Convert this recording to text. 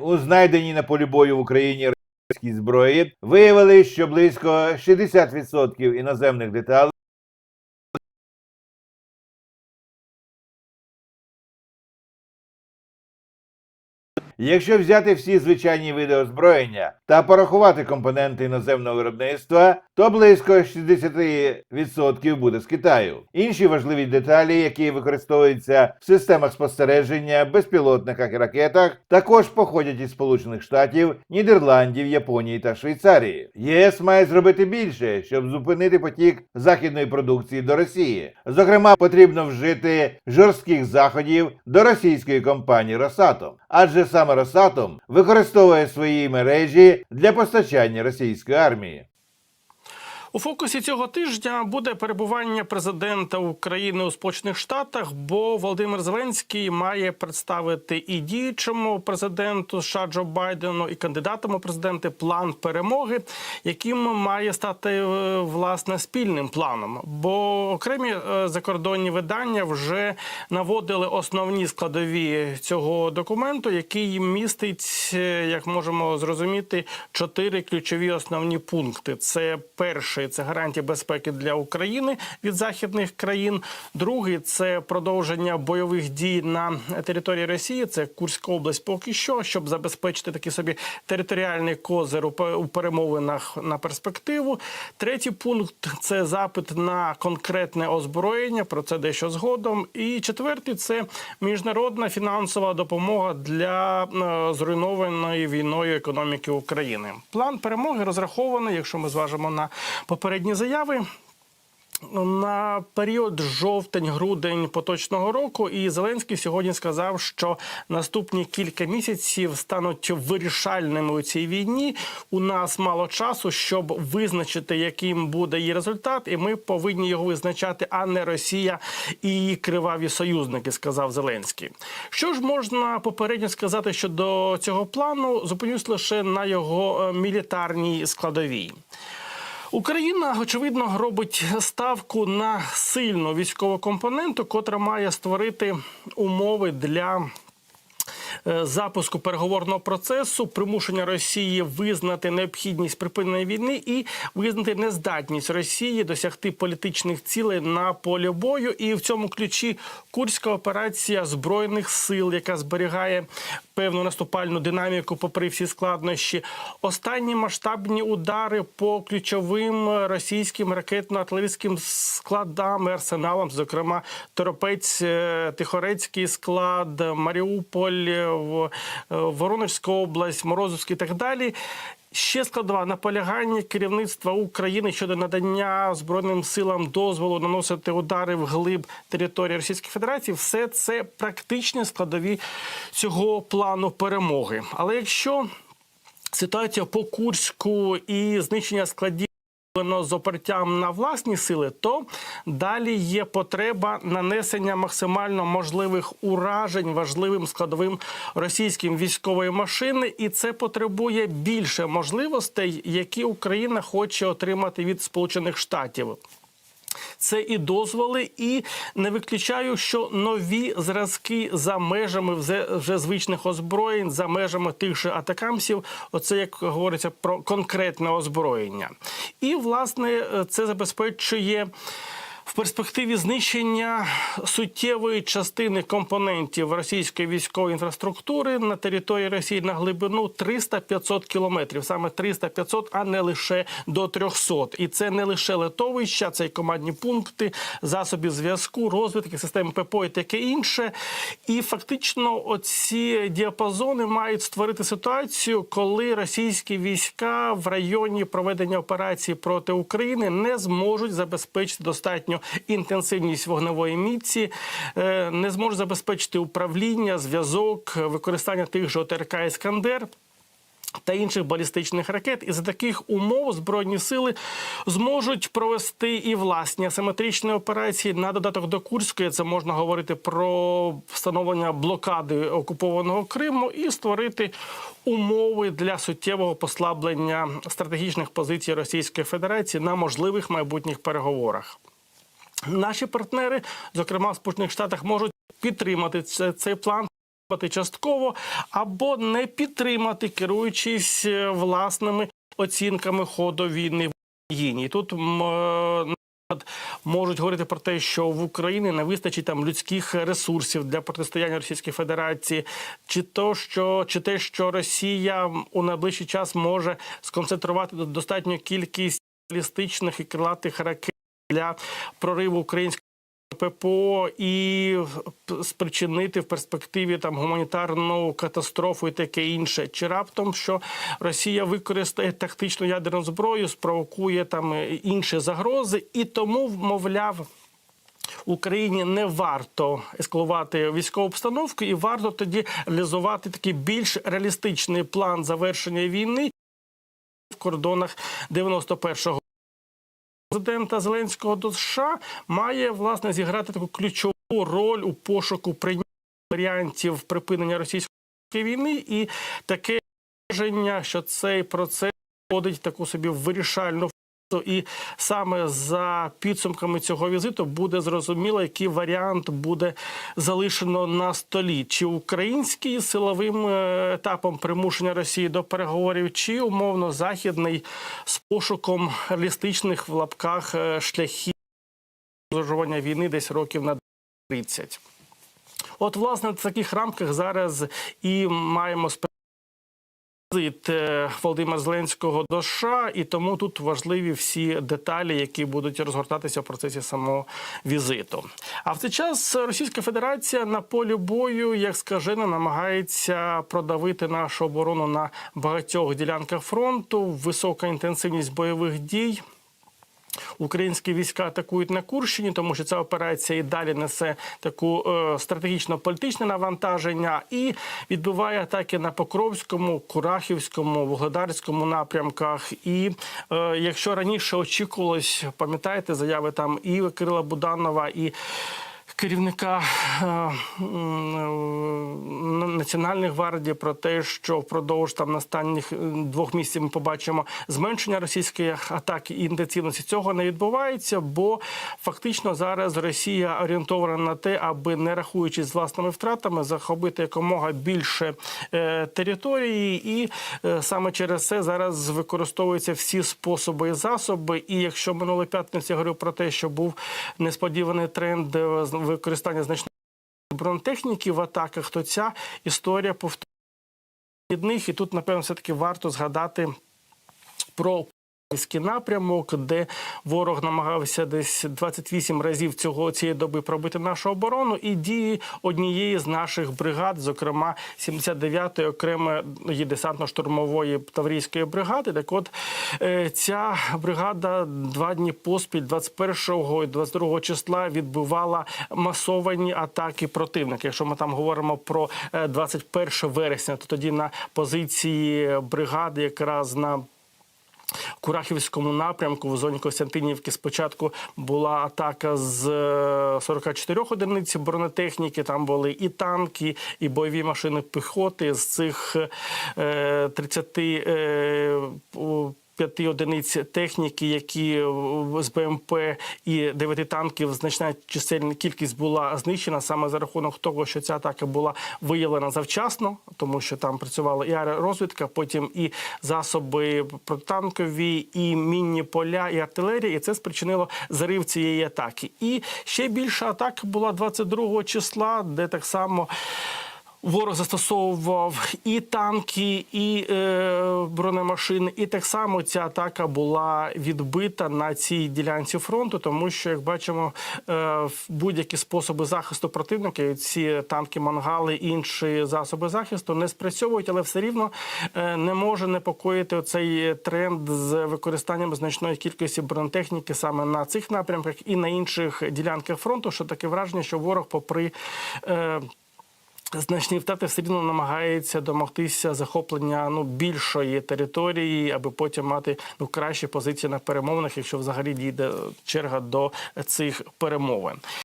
у знайденій на полі бою в Україні російській зброї виявили, що близько 60% іноземних деталей Якщо взяти всі звичайні види озброєння та порахувати компоненти іноземного виробництва, то близько 60% буде з Китаю. Інші важливі деталі, які використовуються в системах спостереження, безпілотниках і ракетах, також походять із Сполучених Штатів, Нідерландів, Японії та Швейцарії. ЄС має зробити більше, щоб зупинити потік західної продукції до Росії. Зокрема, потрібно вжити жорстких заходів до російської компанії Росатом, адже саме Росатом використовує свої мережі для постачання російської армії. У фокусі цього тижня буде перебування президента України у Сполучених Штатах, бо Володимир Зеленський має представити і діючому президенту США Джо Байдену, і кандидатам у президенти план перемоги, яким має стати е, власне спільним планом. Бо окремі е, закордонні видання вже наводили основні складові цього документу, який містить, е, як можемо зрозуміти, чотири ключові основні пункти. Це перший це гарантія безпеки для України від західних країн. Другий це продовження бойових дій на території Росії. Це Курська область поки що, щоб забезпечити такий собі територіальний козир у перемовинах на перспективу. Третій пункт це запит на конкретне озброєння. Про це дещо згодом. І четвертий це міжнародна фінансова допомога для е, зруйнованої війною економіки України. План перемоги розрахований, якщо ми зважимо на попередні заяви. На період жовтень-грудень поточного року, і Зеленський сьогодні сказав, що наступні кілька місяців стануть вирішальними у цій війні. У нас мало часу, щоб визначити, яким буде її результат, і ми повинні його визначати, а не Росія і її криваві союзники, сказав Зеленський. Що ж можна попередньо сказати щодо цього плану? Зупинюсь лише на його е, мілітарній складовій. Україна очевидно робить ставку на сильну військову компоненту, котра має створити умови для. Е, Запуску переговорного процесу, примушення Росії визнати необхідність припинення війни і визнати нездатність Росії досягти політичних цілей на полі бою. І в цьому ключі курська операція збройних сил, яка зберігає певну наступальну динаміку, попри всі складнощі. Останні масштабні удари по ключовим російським ракетно-артилерійським складам арсеналам, зокрема Торопець, е, Тихорецький склад, Маріуполь, в- е, Воронежська область, Морозовський і так далі. Ще складова наполягання керівництва України щодо надання збройним силам дозволу наносити удари в глиб території Російської Федерації. Все це практичні складові цього плану перемоги. Але якщо ситуація по Курську і знищення складів з опертям на власні сили, то далі є потреба нанесення максимально можливих уражень важливим складовим російським військової машини, і це потребує більше можливостей, які Україна хоче отримати від Сполучених Штатів. Це і дозволи, і не виключаю, що нові зразки за межами вже, вже звичних озброєнь, за межами тих же атакамсів. Оце як говориться про конкретне озброєння. І власне це забезпечує. В перспективі знищення суттєвої частини компонентів російської військової інфраструктури на території Росії на глибину 300-500 кілометрів, саме 300-500, а не лише до 300. І це не лише летовища, це й командні пункти, засоби зв'язку, розвідки, системи ППО і таке інше. І фактично, оці діапазони мають створити ситуацію, коли російські війська в районі проведення операції проти України не зможуть забезпечити достатньо інтенсивність вогневої міці, е, не зможуть забезпечити управління, зв'язок, використання тих же ОТРК «Іскандер» та інших балістичних ракет. І за таких умов збройні сили зможуть провести і власні асиметричні операції на додаток до Курської. Це можна говорити про встановлення блокади окупованого Криму і створити умови для суттєвого послаблення стратегічних позицій Російської Федерації на можливих майбутніх переговорах. Наші партнери, зокрема в Сполучених Штатах, можуть підтримати це- цей план. частково або не підтримати, керуючись е, власними оцінками ходу війни в Україні. І Тут е, можуть говорити про те, що в Україні не вистачить там людських ресурсів для протистояння Російській Федерації, чи то що чи те, що Росія у найближчий час може сконцентрувати достатню кількість балістичних і крилатих ракет для прориву українського. ППО і спричинити в перспективі там гуманітарну катастрофу і таке інше, чи раптом що Росія використає тактичну ядерну зброю, спровокує там е, інші загрози, і тому мовляв. Україні не варто ескалувати військову обстановку, і варто тоді реалізувати такий більш реалістичний план завершення війни в кордонах 91-го президента Зеленського до США має власне зіграти таку ключову роль у пошуку прийняття варіантів припинення російської війни, і таке враження, що цей процес входить таку собі вирішальну. І саме за підсумками цього візиту буде зрозуміло, який варіант буде залишено на столі, чи український силовим е, етапом примушення Росії до переговорів, чи умовно західний з пошуком реалістичних в лапках е, шляхів розжування війни десь років на 30. От, власне, в таких рамках зараз і маємо візит е, Володимира Зеленського до США, і тому тут важливі всі деталі, які будуть розгортатися в процесі самого візиту. А в цей час Російська Федерація на полі бою, як скажена, намагається продавити нашу оборону на багатьох ділянках фронту. Висока інтенсивність бойових дій. Українські війська атакують на Курщині, тому що ця операція і далі несе таку е, стратегічно-політичне навантаження і відбуває атаки на Покровському, Курахівському, Вугледарському напрямках. І е, якщо раніше очікувалось, пам'ятаєте, заяви там і Кирила Буданова, і керівника е, Національної гвардії про те, що впродовж там останніх е, двох місяців ми побачимо зменшення російської атаки і інтенсивності. Цього не відбувається, бо фактично зараз Росія орієнтована на те, аби не рахуючись з власними втратами, захопити якомога більше е, території, і саме через це зараз використовуються всі способи і засоби. І якщо минулої п'ятниці я говорив про те, що був несподіваний тренд використання значної бронетехніки в атаках, то ця історія повторюється. І тут, напевно, все-таки варто згадати про напрямок, де ворог намагався десь 28 разів цього цієї доби пробити нашу оборону, і дії однієї з наших бригад, зокрема 79-ї окремої десантно-штурмової таврійської бригади. Так, от е, ця бригада два дні поспіль, 21 і 22 числа, відбивала масовані атаки противника. Якщо ми там говоримо про е, 21 вересня, то тоді на позиції бригади, якраз на Курахівському напрямку в зоні Костянтинівки спочатку була атака з е, 44 одиниць бронетехніки. Там були і танки, і бойові машини піхоти. З цих е, 30 е, П'яти одиниць техніки, які з БМП і дев'яти танків значна чисельна кількість була знищена саме за рахунок того, що ця атака була виявлена завчасно, тому що там працювала і аеророзвідка, потім і засоби протитанкові, і мінні поля, і артилерія. І це спричинило зарив цієї атаки. І ще більша атака була 22 числа, де так само. Ворог застосовував і танки, і е, бронемашини, і так само ця атака була відбита на цій ділянці фронту, тому що, як бачимо, е, будь-які способи захисту противника, ці танки, мангали, інші засоби захисту не спрацьовують, але все рівно е, не може непокоїти оцей тренд з використанням значної кількості бронетехніки саме на цих напрямках і на інших ділянках фронту. Що таке враження, що ворог, попри е, Значні втрати все рівно намагається домогтися захоплення ну більшої території, аби потім мати ну кращі позиції на перемовинах, якщо взагалі дійде черга до цих перемовин.